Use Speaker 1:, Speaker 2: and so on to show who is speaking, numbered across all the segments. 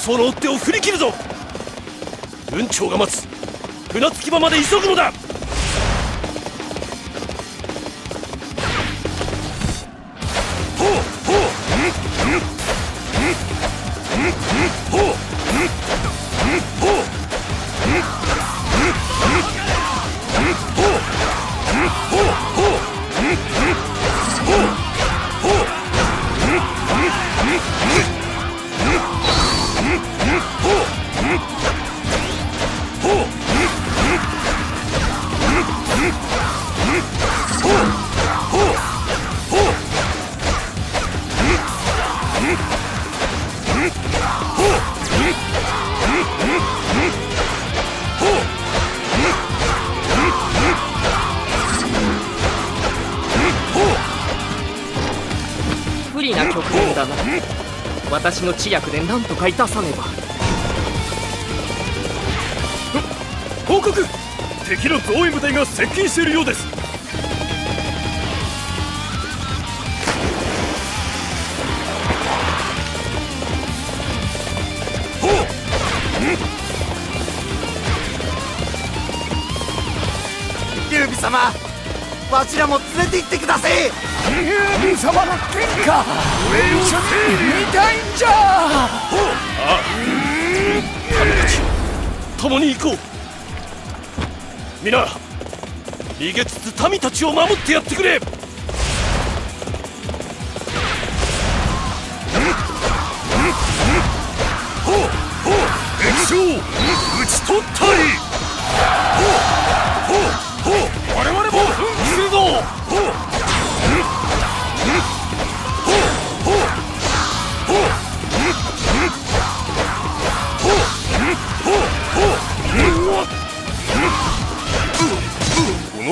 Speaker 1: 曹の追っ手を振り切るぞ。雲長が待つ。船着き場まで急ぐのだ。
Speaker 2: 利な局面だな。私の知略で何とかいたさねば。
Speaker 1: 報告。敵の増援部隊が接近しているようです。
Speaker 3: 劉備様わしらも連れて行ってくだ
Speaker 4: 様の喧嘩一緒に見たいんじゃ。
Speaker 1: 神たち共に行こう。皆逃げつつ民たちを守ってやってくれ。ほうほう敵将討ち取ったり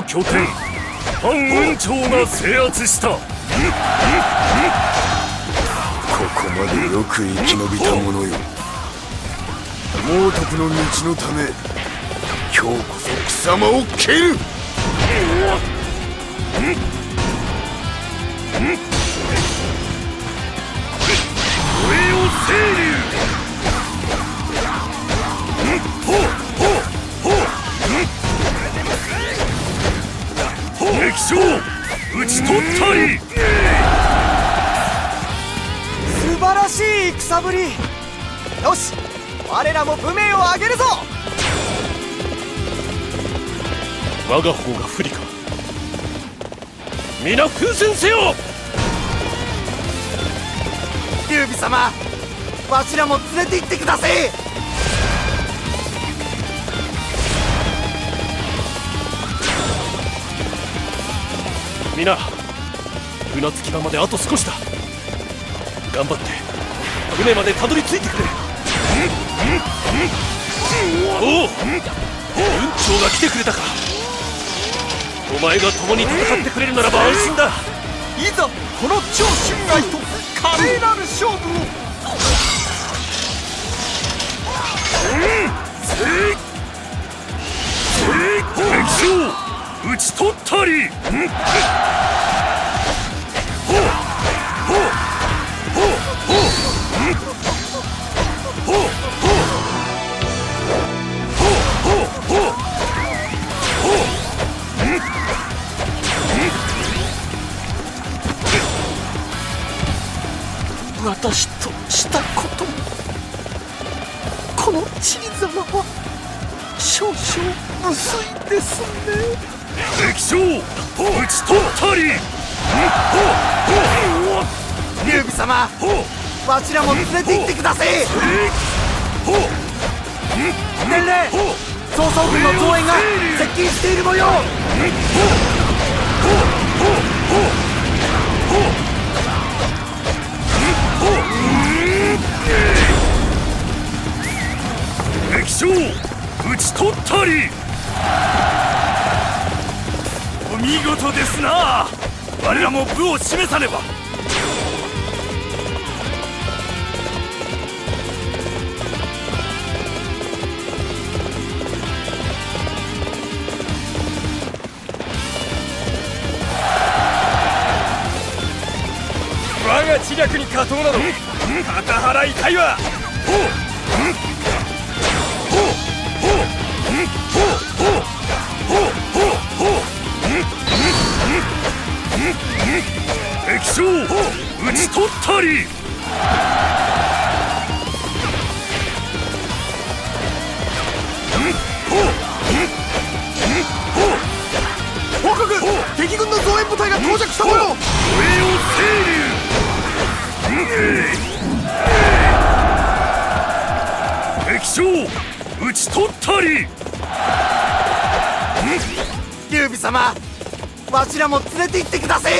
Speaker 1: の拠点。反雲長が制圧した。こ
Speaker 5: こまでよく生き延びた者よ。猛徳の道のため今日こそ貴様を蹴る。
Speaker 3: し我らも武名を上げるぞ！
Speaker 1: 我が方が不利か。皆風船せよ！
Speaker 3: 劉備様わしらも連れて行ってください！
Speaker 1: 皆船着き場まであと少しだ。頑張って船までたどり着いてくれおお雲長が来てくれたか。お前が共に戦ってくれるならば安心だ。
Speaker 3: いざこの超心外と華麗なる勝負を。
Speaker 1: 敵将討ち取ったり
Speaker 4: 私としたこと。もこの小さなは少々薄いですね。
Speaker 1: 敵将討ち取ったり
Speaker 3: 劉備様わしらも連れて行ってください。
Speaker 1: ほう
Speaker 3: 伝令曹操軍の増援が接近している模様
Speaker 1: 敵将討ち取ったり。お見事ですな。我らも部を示さねば。知略に加藤など片腹痛いわ。
Speaker 6: 敵将討ち取ったりち取ったり。
Speaker 3: 劉備様わしらも連れて行ってください。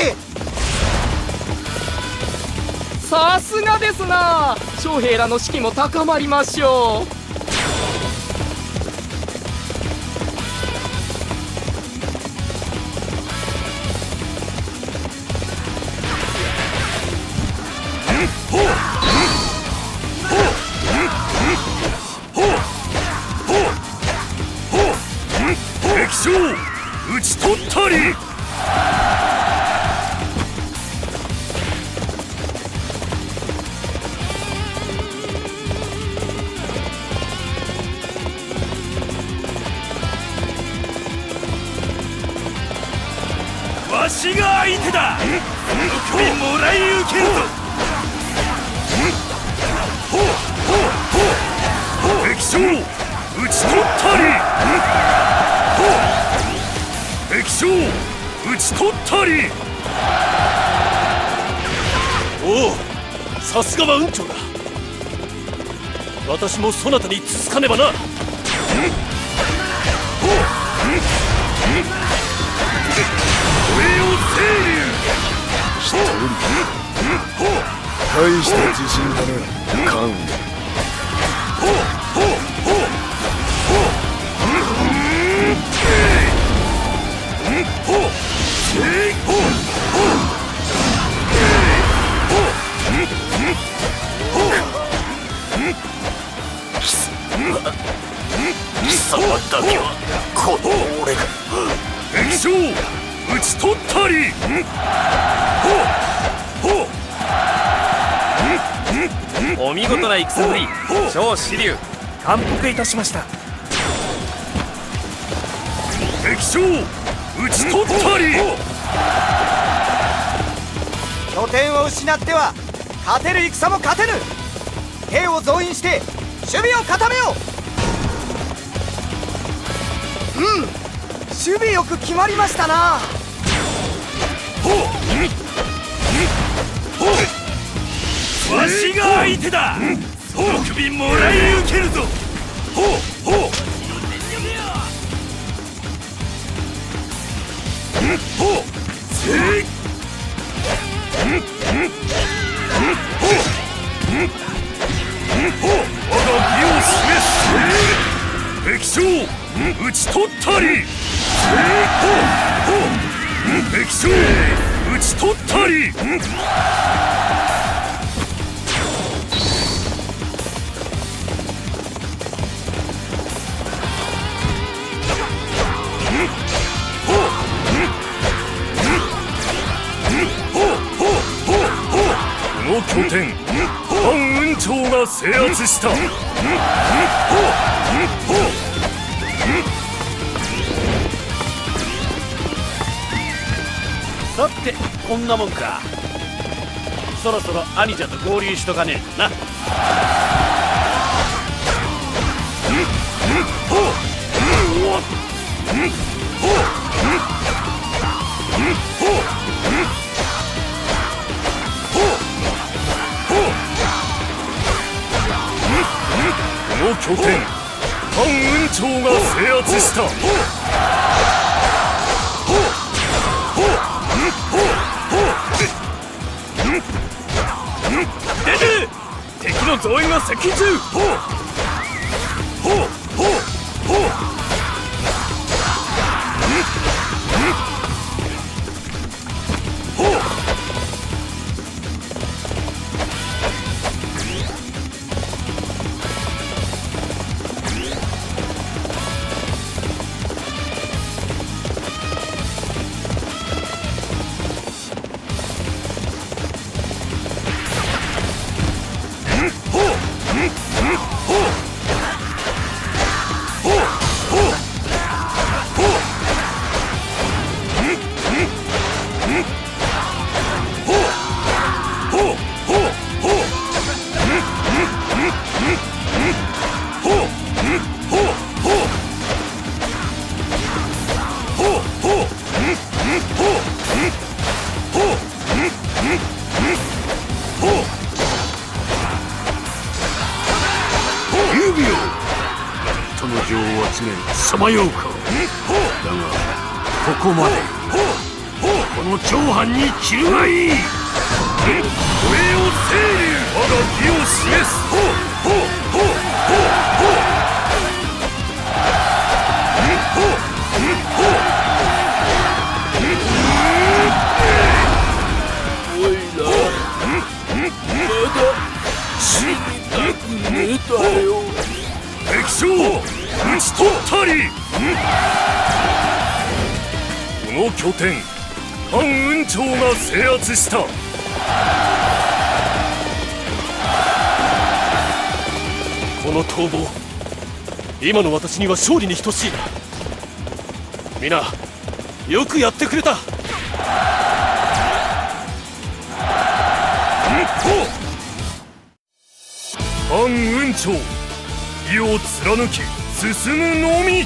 Speaker 2: さすがですな。将兵らの士気も高まりましょう
Speaker 6: 相手だ。その首もらい受けるぞ。敵将討ち取ったり。敵将討ち取ったり。おおさすがは雲長だ。私もそなたに続かねばな。上を
Speaker 5: 大した自信だな関羽
Speaker 6: 貴様だけはこの俺が。敵将討ち取ったり。
Speaker 2: お見事な戦ぶり超支流。感服いたしました。
Speaker 6: 敵将討ち取ったり。
Speaker 3: 拠点を失っては勝てる戦も勝てぬ。兵を増員して守備を固めよう。うん。守備よく決まりましたな
Speaker 6: わしが相手だ。首もらい受けるぞ。ほうほう。ほう。せいほう。我が義を示す敵将討ち取ったりほう。ほう。敵将討ち取ったり。この拠点反雲長が制圧した。
Speaker 1: さてこんなもんか。そろそろ兄者と合流しとかねえとな。
Speaker 6: この拠点反雲長が制圧した。
Speaker 2: 出て敵の増援が接近中
Speaker 6: ほうほうほうほう情を集める。さまようか。だがここまで。この長藩に散るがいい。上を清流我が義を示す。この拠点韓雲長が制圧した
Speaker 1: この逃亡今の私には勝利に等しいな皆よくやってくれた
Speaker 6: 韓雲長義を貫き進むのみ